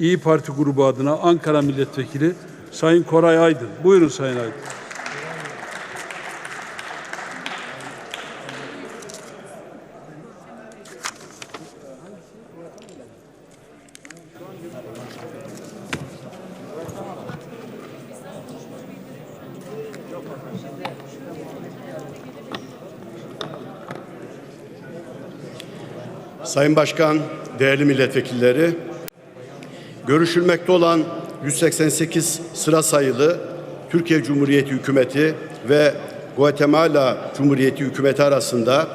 İyi Parti grubu adına Ankara Milletvekili Sayın Koray Aydın. Buyurun Sayın Aydın. Sayın Başkan, değerli milletvekilleri, görüşülmekte olan 188 sıra sayılı Türkiye Cumhuriyeti Hükümeti ve Guatemala Cumhuriyeti Hükümeti arasında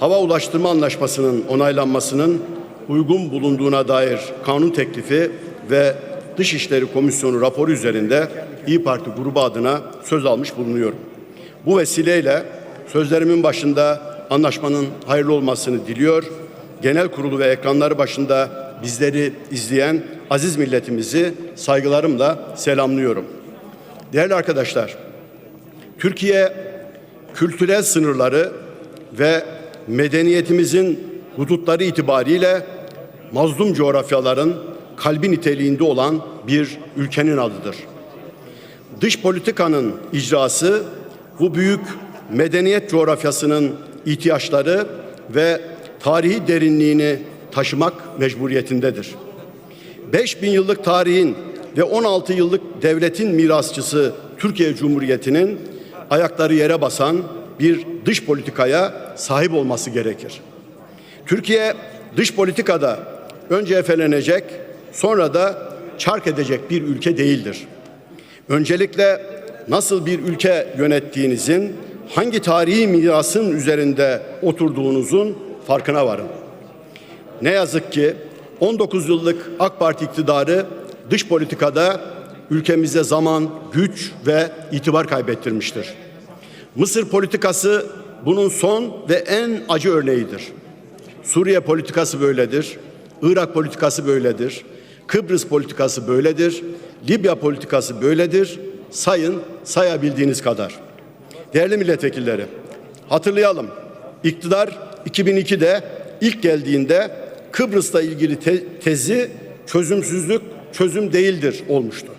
hava ulaştırma anlaşmasının onaylanmasının uygun bulunduğuna dair kanun teklifi ve Dışişleri Komisyonu raporu üzerinde İyi Parti grubu adına söz almış bulunuyorum. Bu vesileyle sözlerimin başında anlaşmanın hayırlı olmasını diliyor. Genel kurulu ve ekranları başında bizleri izleyen aziz milletimizi saygılarımla selamlıyorum. Değerli arkadaşlar, Türkiye kültürel sınırları ve medeniyetimizin hudutları itibariyle mazlum coğrafyaların kalbi niteliğinde olan bir ülkenin adıdır. Dış politikanın icrası bu büyük medeniyet coğrafyasının ihtiyaçları ve tarihi derinliğini taşımak mecburiyetindedir. 5000 yıllık tarihin ve 16 yıllık devletin mirasçısı Türkiye Cumhuriyeti'nin ayakları yere basan bir dış politikaya sahip olması gerekir. Türkiye dış politikada önce efelenecek, sonra da çark edecek bir ülke değildir. Öncelikle nasıl bir ülke yönettiğinizin, hangi tarihi mirasın üzerinde oturduğunuzun farkına varın. Ne yazık ki 19 yıllık AK Parti iktidarı dış politikada ülkemize zaman, güç ve itibar kaybettirmiştir. Mısır politikası bunun son ve en acı örneğidir. Suriye politikası böyledir. Irak politikası böyledir. Kıbrıs politikası böyledir. Libya politikası böyledir. Sayın sayabildiğiniz kadar. Değerli milletvekilleri, hatırlayalım. İktidar 2002'de ilk geldiğinde Kıbrıs'la ilgili te- tezi çözümsüzlük çözüm değildir olmuştu.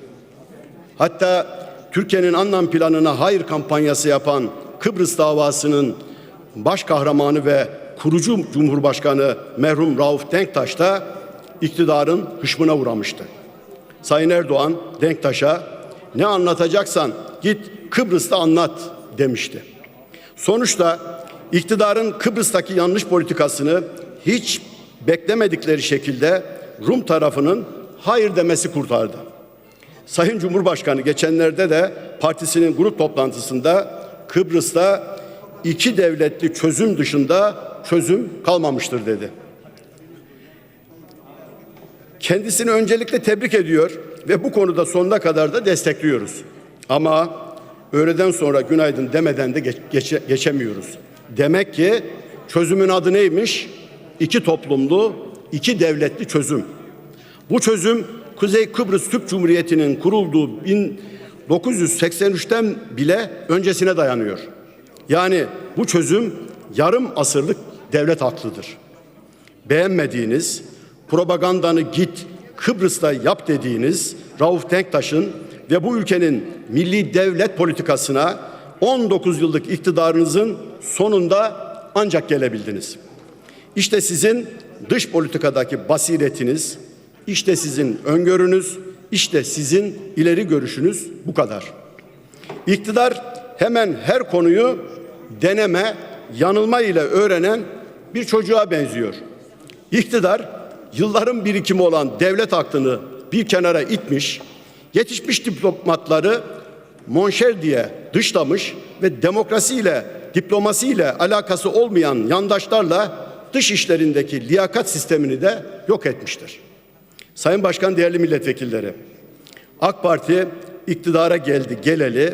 Hatta Türkiye'nin anlam planına hayır kampanyası yapan Kıbrıs davasının baş kahramanı ve kurucu Cumhurbaşkanı merhum Rauf Denktaş da iktidarın hışmına uğramıştı. Sayın Erdoğan Denktaş'a ne anlatacaksan git Kıbrıs'ta anlat demişti. Sonuçta iktidarın Kıbrıs'taki yanlış politikasını hiç beklemedikleri şekilde Rum tarafının hayır demesi kurtardı. Sayın Cumhurbaşkanı geçenlerde de partisinin grup toplantısında Kıbrıs'ta iki devletli çözüm dışında çözüm kalmamıştır dedi. Kendisini öncelikle tebrik ediyor ve bu konuda sonuna kadar da destekliyoruz. Ama öğleden sonra günaydın demeden de geç- geçe- geçemiyoruz. Demek ki çözümün adı neymiş? İki toplumlu, iki devletli çözüm. Bu çözüm Kuzey Kıbrıs Türk Cumhuriyeti'nin kurulduğu 1983'ten bile öncesine dayanıyor. Yani bu çözüm yarım asırlık devlet haklıdır. Beğenmediğiniz, propagandanı git Kıbrıs'ta yap dediğiniz Rauf Denktaş'ın ve bu ülkenin milli devlet politikasına 19 yıllık iktidarınızın sonunda ancak gelebildiniz. İşte sizin dış politikadaki basiretiniz, işte sizin öngörünüz, işte sizin ileri görüşünüz bu kadar. İktidar hemen her konuyu deneme, yanılma ile öğrenen bir çocuğa benziyor. İktidar yılların birikimi olan devlet aklını bir kenara itmiş, yetişmiş diplomatları monşer diye dışlamış ve demokrasiyle, diplomasiyle alakası olmayan yandaşlarla dış işlerindeki liyakat sistemini de yok etmiştir. Sayın Başkan, değerli milletvekilleri, AK Parti iktidara geldi geleli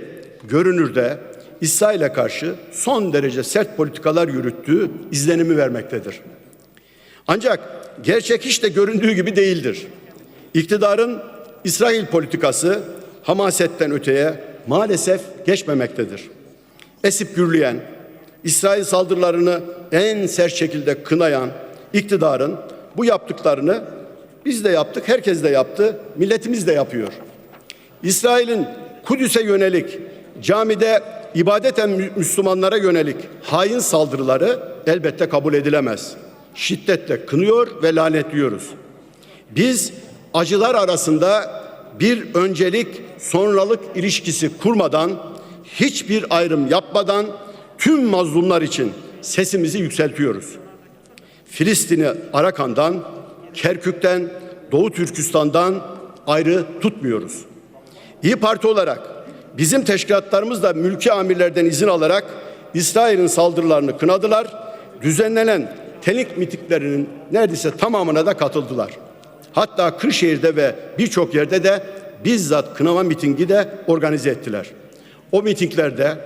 görünürde İsrail'e karşı son derece sert politikalar yürüttüğü izlenimi vermektedir. Ancak gerçek hiç de göründüğü gibi değildir. İktidarın İsrail politikası hamasetten öteye maalesef geçmemektedir. Esip gürleyen, İsrail saldırılarını en sert şekilde kınayan iktidarın bu yaptıklarını Biz de yaptık, herkes de yaptı, milletimiz de yapıyor. İsrail'in Kudüs'e yönelik, camide ibadeten Mü- Müslümanlara yönelik hain saldırıları elbette kabul edilemez. Şiddetle kınıyor ve lanetliyoruz. Biz acılar arasında bir öncelik sonralık ilişkisi kurmadan, hiçbir ayrım yapmadan tüm mazlumlar için sesimizi yükseltiyoruz. Filistin'i Arakan'dan, Kerkük'ten, Doğu Türkistan'dan ayrı tutmuyoruz. İyi Parti olarak bizim teşkilatlarımız da mülki amirlerden izin alarak İsrail'in saldırılarını kınadılar. Düzenlenen tenik mitiklerinin neredeyse tamamına da katıldılar. Hatta Kırşehir'de ve birçok yerde de bizzat kınama mitingi de organize ettiler. O mitinglerde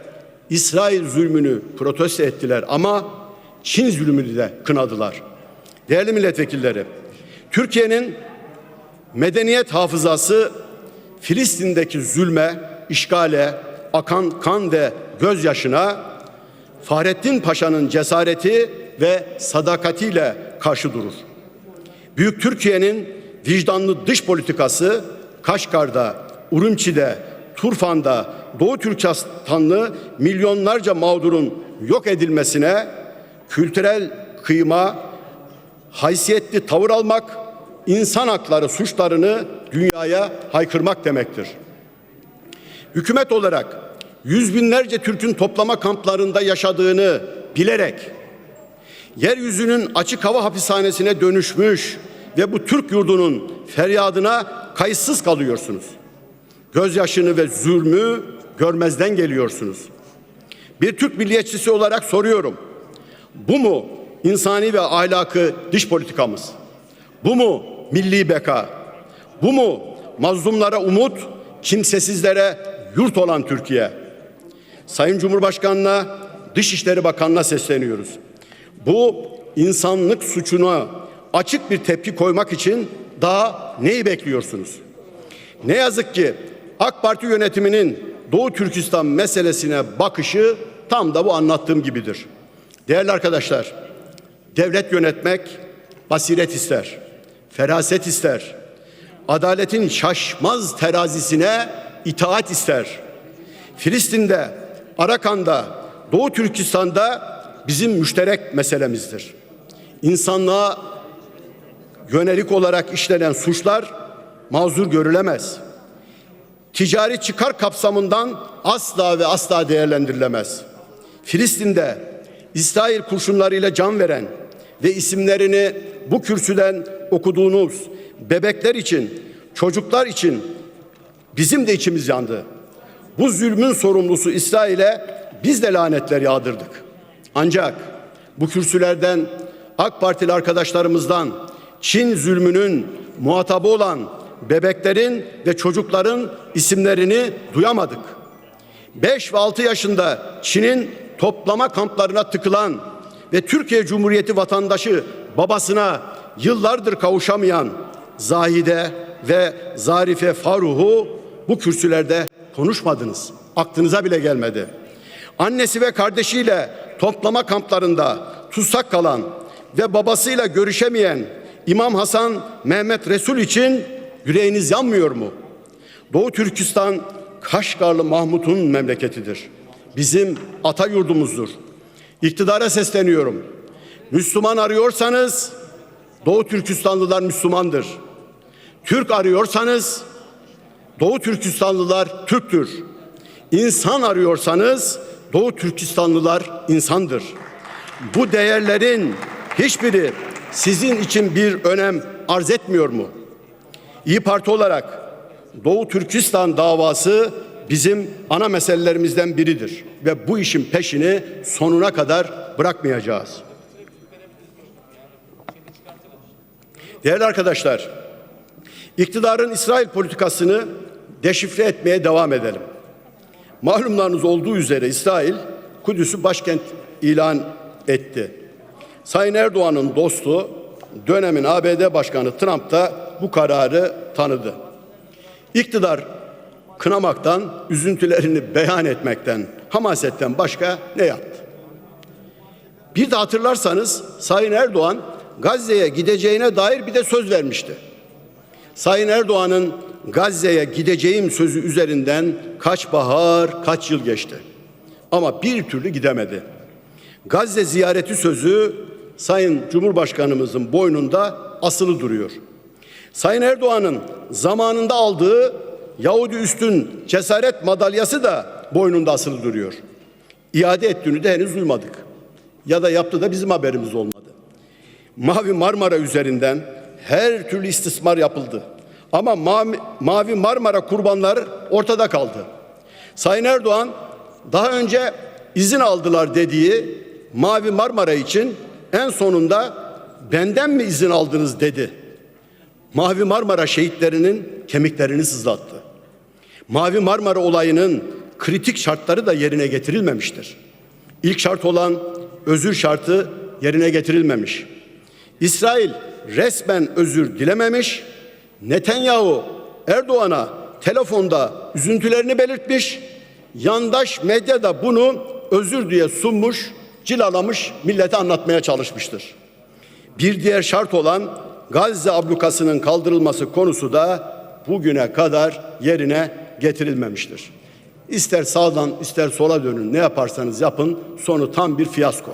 İsrail zulmünü protesto ettiler ama Çin zulmünü de kınadılar. Değerli milletvekilleri, Türkiye'nin medeniyet hafızası Filistin'deki zulme, işgale, akan kan ve gözyaşına Fahrettin Paşa'nın cesareti ve sadakatiyle karşı durur. Büyük Türkiye'nin vicdanlı dış politikası Kaşgar'da, Urumçi'de, Turfan'da, Doğu Türkistanlı milyonlarca mağdurun yok edilmesine kültürel kıyma, haysiyetli tavır almak, insan hakları suçlarını dünyaya haykırmak demektir. Hükümet olarak yüz binlerce Türk'ün toplama kamplarında yaşadığını bilerek yeryüzünün açık hava hapishanesine dönüşmüş ve bu Türk yurdunun feryadına kayıtsız kalıyorsunuz. Gözyaşını ve zulmü görmezden geliyorsunuz. Bir Türk milliyetçisi olarak soruyorum. Bu mu insani ve ahlakı dış politikamız? Bu mu milli beka? Bu mu mazlumlara umut, kimsesizlere yurt olan Türkiye? Sayın Cumhurbaşkanı'na, Dışişleri Bakanı'na sesleniyoruz. Bu insanlık suçuna açık bir tepki koymak için daha neyi bekliyorsunuz? Ne yazık ki AK Parti yönetiminin Doğu Türkistan meselesine bakışı tam da bu anlattığım gibidir. Değerli arkadaşlar, devlet yönetmek basiret ister, feraset ister, adaletin şaşmaz terazisine itaat ister. Filistin'de, Arakan'da, Doğu Türkistan'da bizim müşterek meselemizdir. İnsanlığa yönelik olarak işlenen suçlar mazur görülemez. Ticari çıkar kapsamından asla ve asla değerlendirilemez. Filistin'de İsrail kurşunlarıyla can veren ve isimlerini bu kürsüden okuduğunuz bebekler için, çocuklar için bizim de içimiz yandı. Bu zulmün sorumlusu İsrail'e biz de lanetler yağdırdık. Ancak bu kürsülerden AK Partili arkadaşlarımızdan Çin zulmünün muhatabı olan bebeklerin ve çocukların isimlerini duyamadık. 5 ve 6 yaşında Çin'in toplama kamplarına tıkılan ve Türkiye Cumhuriyeti vatandaşı babasına yıllardır kavuşamayan Zahide ve Zarife Faruh'u bu kürsülerde konuşmadınız. Aklınıza bile gelmedi. Annesi ve kardeşiyle toplama kamplarında tutsak kalan ve babasıyla görüşemeyen İmam Hasan Mehmet Resul için yüreğiniz yanmıyor mu? Doğu Türkistan Kaşgarlı Mahmut'un memleketidir. Bizim ata yurdumuzdur. İktidara sesleniyorum. Müslüman arıyorsanız Doğu Türkistanlılar Müslümandır. Türk arıyorsanız Doğu Türkistanlılar Türktür. İnsan arıyorsanız Doğu Türkistanlılar insandır. Bu değerlerin hiçbiri sizin için bir önem arz etmiyor mu? İyi Parti olarak Doğu Türkistan davası bizim ana meselelerimizden biridir ve bu işin peşini sonuna kadar bırakmayacağız. Değerli arkadaşlar, iktidarın İsrail politikasını deşifre etmeye devam edelim. Malumlarınız olduğu üzere İsrail Kudüs'ü başkent ilan etti. Sayın Erdoğan'ın dostu dönemin ABD Başkanı Trump da bu kararı tanıdı. İktidar kınamaktan, üzüntülerini beyan etmekten, hamasetten başka ne yaptı? Bir de hatırlarsanız Sayın Erdoğan Gazze'ye gideceğine dair bir de söz vermişti. Sayın Erdoğan'ın Gazze'ye gideceğim sözü üzerinden kaç bahar, kaç yıl geçti. Ama bir türlü gidemedi. Gazze ziyareti sözü Sayın Cumhurbaşkanımızın boynunda asılı duruyor. Sayın Erdoğan'ın zamanında aldığı Yahudi üstün cesaret madalyası da boynunda asılı duruyor. İade ettiğini de henüz duymadık. Ya da yaptı da bizim haberimiz olmadı. Mavi Marmara üzerinden her türlü istismar yapıldı. Ama Mavi, Mavi Marmara kurbanları ortada kaldı. Sayın Erdoğan daha önce izin aldılar dediği Mavi Marmara için en sonunda benden mi izin aldınız dedi. Mavi Marmara şehitlerinin kemiklerini sızlattı. Mavi Marmara olayının kritik şartları da yerine getirilmemiştir. İlk şart olan özür şartı yerine getirilmemiş. İsrail resmen özür dilememiş. Netanyahu Erdoğan'a telefonda üzüntülerini belirtmiş. Yandaş medya da bunu özür diye sunmuş, cilalamış, millete anlatmaya çalışmıştır. Bir diğer şart olan Gazze ablukasının kaldırılması konusu da bugüne kadar yerine getirilmemiştir. İster sağdan ister sola dönün ne yaparsanız yapın sonu tam bir fiyasko.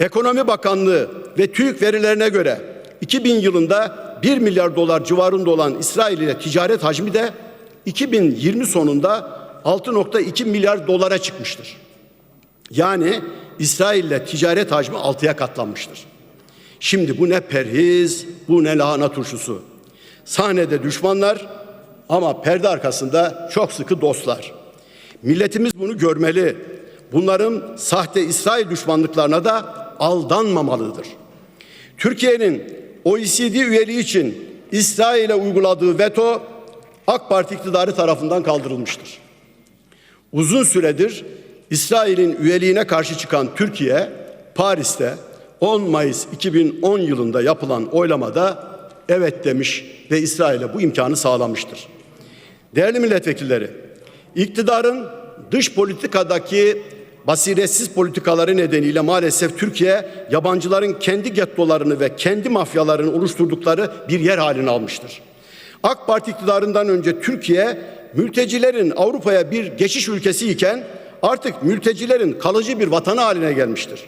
Ekonomi Bakanlığı ve TÜİK verilerine göre 2000 yılında 1 milyar dolar civarında olan İsrail ile ticaret hacmi de 2020 sonunda 6.2 milyar dolara çıkmıştır. Yani İsrail ile ticaret hacmi 6'ya katlanmıştır. Şimdi bu ne perhiz, bu ne lahana turşusu. Sahnede düşmanlar ama perde arkasında çok sıkı dostlar. Milletimiz bunu görmeli. Bunların sahte İsrail düşmanlıklarına da aldanmamalıdır. Türkiye'nin OECD üyeliği için İsrail'e uyguladığı veto AK Parti iktidarı tarafından kaldırılmıştır. Uzun süredir İsrail'in üyeliğine karşı çıkan Türkiye, Paris'te 10 Mayıs 2010 yılında yapılan oylamada evet demiş ve İsrail'e bu imkanı sağlamıştır. Değerli milletvekilleri, iktidarın dış politikadaki basiretsiz politikaları nedeniyle maalesef Türkiye yabancıların kendi gettolarını ve kendi mafyalarını oluşturdukları bir yer haline almıştır. AK Parti iktidarından önce Türkiye mültecilerin Avrupa'ya bir geçiş ülkesi iken artık mültecilerin kalıcı bir vatanı haline gelmiştir.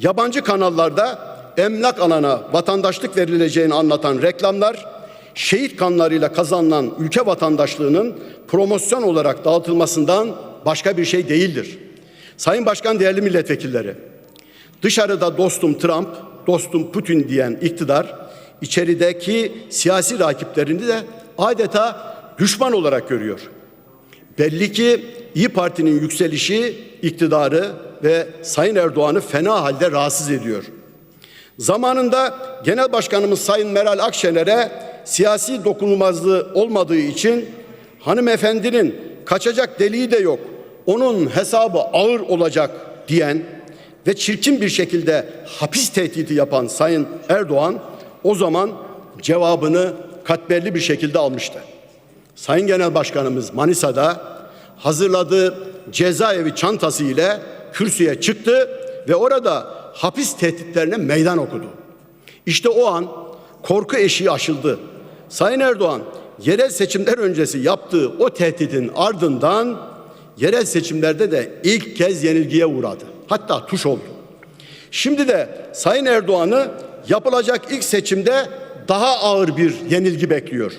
Yabancı kanallarda emlak alana vatandaşlık verileceğini anlatan reklamlar şehit kanlarıyla kazanılan ülke vatandaşlığının promosyon olarak dağıtılmasından başka bir şey değildir. Sayın Başkan değerli milletvekilleri, dışarıda dostum Trump, dostum Putin diyen iktidar içerideki siyasi rakiplerini de adeta düşman olarak görüyor. Belli ki İyi Parti'nin yükselişi iktidarı ve Sayın Erdoğan'ı fena halde rahatsız ediyor. Zamanında Genel Başkanımız Sayın Meral Akşener'e siyasi dokunulmazlığı olmadığı için hanımefendinin kaçacak deliği de yok. Onun hesabı ağır olacak diyen ve çirkin bir şekilde hapis tehdidi yapan Sayın Erdoğan o zaman cevabını katmerli bir şekilde almıştı. Sayın Genel Başkanımız Manisa'da hazırladığı cezaevi çantası ile kürsüye çıktı ve orada hapis tehditlerine meydan okudu. İşte o an korku eşiği aşıldı. Sayın Erdoğan yerel seçimler öncesi yaptığı o tehditin ardından yerel seçimlerde de ilk kez yenilgiye uğradı. Hatta tuş oldu. Şimdi de Sayın Erdoğan'ı yapılacak ilk seçimde daha ağır bir yenilgi bekliyor.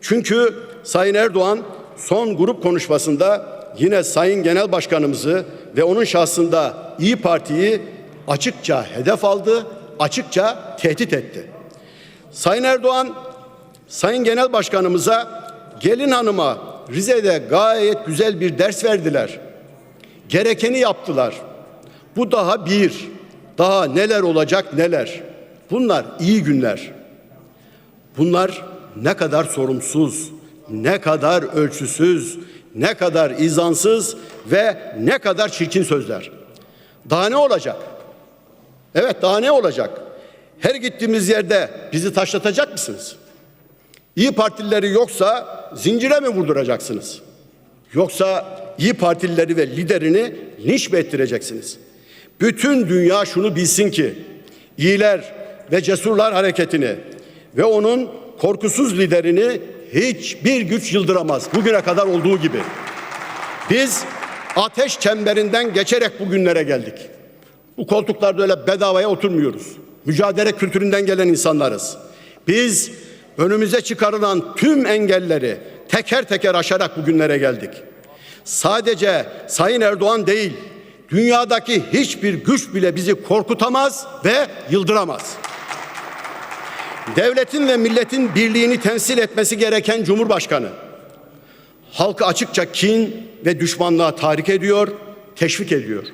Çünkü Sayın Erdoğan son grup konuşmasında yine Sayın Genel Başkanımızı ve onun şahsında İyi Parti'yi açıkça hedef aldı, açıkça tehdit etti. Sayın Erdoğan, Sayın Genel Başkanımıza gelin hanıma Rize'de gayet güzel bir ders verdiler. Gerekeni yaptılar. Bu daha bir. Daha neler olacak neler. Bunlar iyi günler. Bunlar ne kadar sorumsuz, ne kadar ölçüsüz, ne kadar izansız ve ne kadar çirkin sözler. Daha ne olacak? Evet daha ne olacak? Her gittiğimiz yerde bizi taşlatacak mısınız? İyi Partilileri yoksa zincire mi vurduracaksınız? Yoksa İyi Partilileri ve liderini linç mi ettireceksiniz? Bütün dünya şunu bilsin ki iyiler ve cesurlar hareketini ve onun korkusuz liderini hiçbir güç yıldıramaz. Bugüne kadar olduğu gibi. Biz ateş çemberinden geçerek bugünlere geldik. Bu koltuklarda öyle bedavaya oturmuyoruz. Mücadele kültüründen gelen insanlarız. Biz önümüze çıkarılan tüm engelleri teker teker aşarak bugünlere geldik. Sadece Sayın Erdoğan değil, dünyadaki hiçbir güç bile bizi korkutamaz ve yıldıramaz. Devletin ve milletin birliğini temsil etmesi gereken Cumhurbaşkanı halkı açıkça kin ve düşmanlığa tahrik ediyor, teşvik ediyor.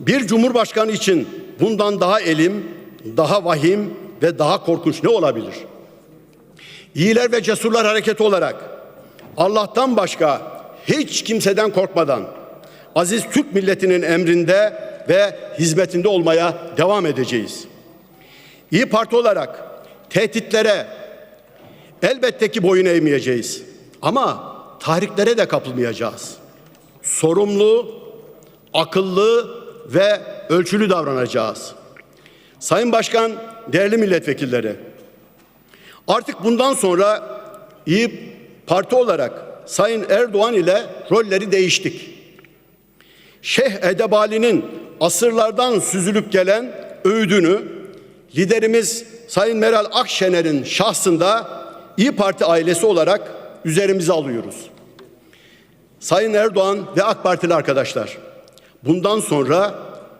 Bir cumhurbaşkanı için bundan daha elim, daha vahim ve daha korkunç ne olabilir? İyiler ve cesurlar hareketi olarak Allah'tan başka hiç kimseden korkmadan aziz Türk milletinin emrinde ve hizmetinde olmaya devam edeceğiz. İyi Parti olarak tehditlere elbette ki boyun eğmeyeceğiz. Ama tahriklere de kapılmayacağız. Sorumlu, akıllı ve ölçülü davranacağız. Sayın Başkan, değerli milletvekilleri, artık bundan sonra İyi Parti olarak Sayın Erdoğan ile rolleri değiştik. Şeyh Edebali'nin asırlardan süzülüp gelen öğüdünü liderimiz Sayın Meral Akşener'in şahsında İyi Parti ailesi olarak üzerimize alıyoruz. Sayın Erdoğan ve AK Partili arkadaşlar, bundan sonra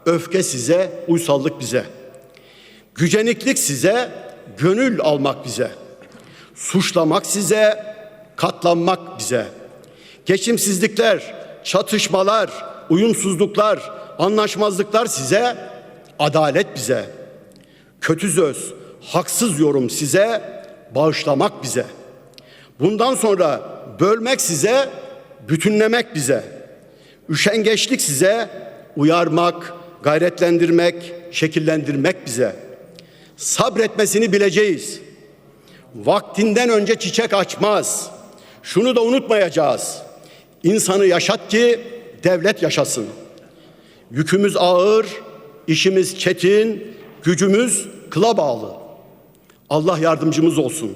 öfke size, uysallık bize. Güceniklik size, gönül almak bize. Suçlamak size, katlanmak bize. Geçimsizlikler, çatışmalar, uyumsuzluklar, anlaşmazlıklar size, adalet bize. Kötü söz, haksız yorum size, bağışlamak bize. Bundan sonra bölmek size, bütünlemek bize. Üşengeçlik size, uyarmak, gayretlendirmek, şekillendirmek bize. Sabretmesini bileceğiz. Vaktinden önce çiçek açmaz. Şunu da unutmayacağız. İnsanı yaşat ki devlet yaşasın. Yükümüz ağır, işimiz çetin, gücümüz kıla bağlı. Allah yardımcımız olsun.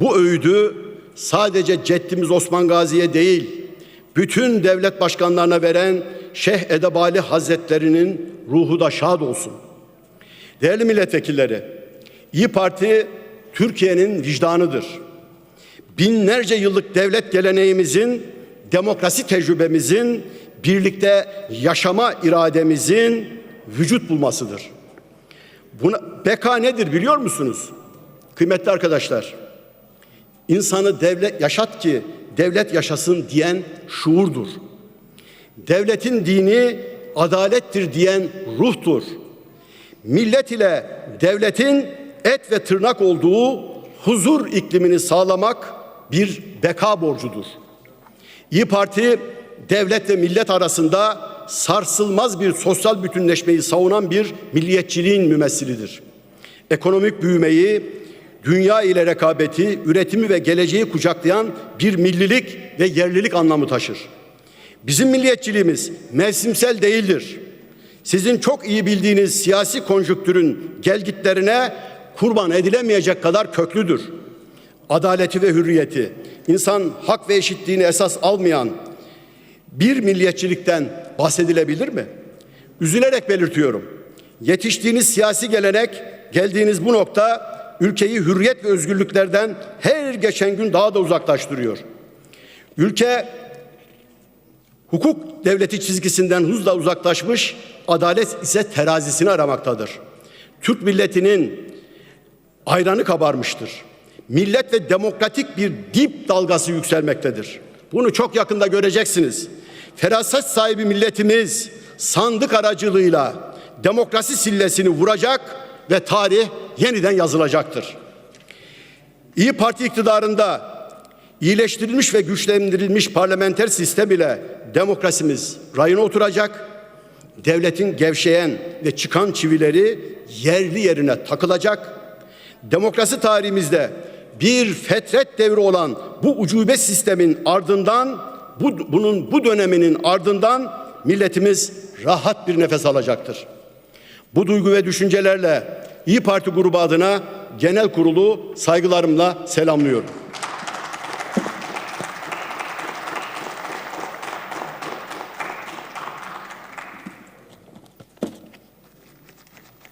Bu öğüdü sadece ceddimiz Osman Gazi'ye değil, bütün devlet başkanlarına veren Şeyh Edebali Hazretlerinin ruhu da şad olsun. Değerli milletvekilleri, İyi Parti Türkiye'nin vicdanıdır. Binlerce yıllık devlet geleneğimizin, demokrasi tecrübemizin, birlikte yaşama irademizin vücut bulmasıdır. Buna, beka nedir biliyor musunuz? Kıymetli arkadaşlar, insanı devlet yaşat ki devlet yaşasın diyen şuurdur. Devletin dini adalettir diyen ruhtur. Millet ile devletin et ve tırnak olduğu huzur iklimini sağlamak bir beka borcudur. İyi Parti devlet ve millet arasında sarsılmaz bir sosyal bütünleşmeyi savunan bir milliyetçiliğin mümessilidir. Ekonomik büyümeyi, dünya ile rekabeti, üretimi ve geleceği kucaklayan bir millilik ve yerlilik anlamı taşır. Bizim milliyetçiliğimiz mevsimsel değildir. Sizin çok iyi bildiğiniz siyasi konjüktürün gelgitlerine kurban edilemeyecek kadar köklüdür. Adaleti ve hürriyeti, insan hak ve eşitliğini esas almayan bir milliyetçilikten bahsedilebilir mi? Üzülerek belirtiyorum. Yetiştiğiniz siyasi gelenek, geldiğiniz bu nokta ülkeyi hürriyet ve özgürlüklerden her geçen gün daha da uzaklaştırıyor. Ülke hukuk devleti çizgisinden hızla uzaklaşmış, adalet ise terazisini aramaktadır. Türk milletinin ayranı kabarmıştır. Millet ve demokratik bir dip dalgası yükselmektedir. Bunu çok yakında göreceksiniz. Feraset sahibi milletimiz sandık aracılığıyla demokrasi sillesini vuracak ve tarih yeniden yazılacaktır. İyi Parti iktidarında iyileştirilmiş ve güçlendirilmiş parlamenter sistem ile demokrasimiz rayına oturacak. Devletin gevşeyen ve çıkan çivileri yerli yerine takılacak. Demokrasi tarihimizde bir fetret devri olan bu ucube sistemin ardından bu, bunun bu döneminin ardından milletimiz rahat bir nefes alacaktır. Bu duygu ve düşüncelerle İyi Parti grubu adına Genel Kurulu saygılarımla selamlıyorum.